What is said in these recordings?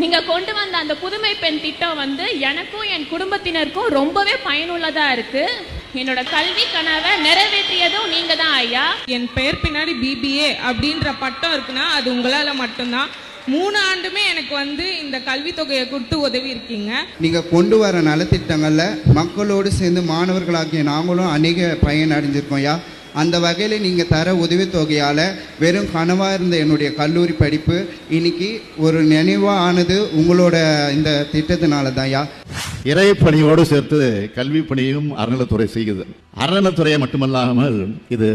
நீங்க கொண்டு வந்த அந்த புதுமை பெண் திட்டம் வந்து எனக்கும் என் குடும்பத்தினருக்கும் ரொம்பவே பயனுள்ளதா இருக்கு. என்னோட கல்வி கனவை நிறைவேற்றியதும் நீங்க தான் ஐயா. என் பெயர் பின்னாடி பிபிஏ அப்படின்ற பட்டம் இருக்குன்னா அது உங்களால மட்டும்தான். மூணு ஆண்டுமே எனக்கு வந்து இந்த கல்வித்தொகையை கொடுத்து உதவி இருக்கீங்க. நீங்க கொண்டு வர நலத்திட்டங்கள்ல மக்களோடு சேர்ந்து மாணவர்களாகிய நாங்களும் அநேக பயன் அடைஞ்சிருக்கோம் யா அந்த வகையில் நீங்கள் தர உதவித்தொகையால் வெறும் கனவாக இருந்த என்னுடைய கல்லூரி படிப்பு இன்னைக்கு ஒரு நினைவாக ஆனது உங்களோட இந்த திட்டத்தினால தான் யா. இறைப்பணியோடு சேர்த்து கல்வி பணியும் அறநிலைத்துறை செய்யுது. அறநிலைத்துறையை மட்டுமல்லாமல் இது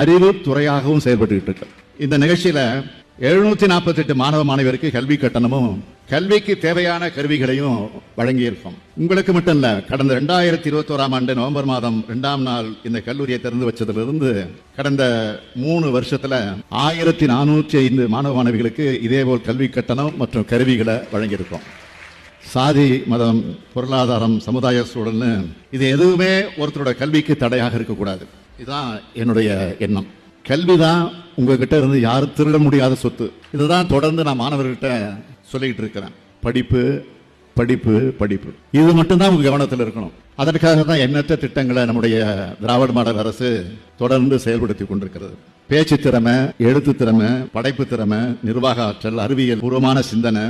அறிவு துறையாகவும் செயல்பட்டு இருக்கு. இந்த நிகழ்ச்சியில் எழுநூற்றி நாற்பத்தெட்டு மாணவ மாணவியருக்கு கல்வி கட்டணமும் கல்விக்கு தேவையான கருவிகளையும் வழங்கியிருக்கோம். உங்களுக்கு மட்டும் இல்ல கடந்த ரெண்டாயிரத்தி இருபத்தோராம் ஆண்டு நவம்பர் மாதம் இரண்டாம் நாள் இந்த கல்லூரியை திறந்து வச்சதிலிருந்து கடந்த மூணு வருஷத்துல ஆயிரத்தி நானூற்றி ஐந்து மாணவ மாணவிகளுக்கு இதேபோல் கல்வி கட்டணம் மற்றும் கருவிகளை வழங்கியிருக்கோம். சாதி மதம் பொருளாதாரம் சமுதாய சூழல்னு இது எதுவுமே ஒருத்தரோட கல்விக்கு தடையாக இருக்கக்கூடாது. இதுதான் என்னுடைய எண்ணம். கல்வி தான் உங்ககிட்ட இருந்து யாரும் திருட முடியாத சொத்து. இதுதான் தொடர்ந்து நான் மாணவர்கிட்ட சொல்லிக்கிட்டு இருக்கிறேன் படிப்பு படிப்பு படிப்பு. இது மட்டும்தான் உங்கள் கவனத்தில் இருக்கணும். அதற்காக தான் எண்ணற்ற திட்டங்களை நம்முடைய திராவிட மாடல் அரசு தொடர்ந்து செயல்படுத்தி கொண்டிருக்கிறது. பேச்சு திறமை எழுத்து திறமை படைப்பு திறமை நிர்வாக ஆற்றல் அறிவியல் பூர்வமான சிந்தனை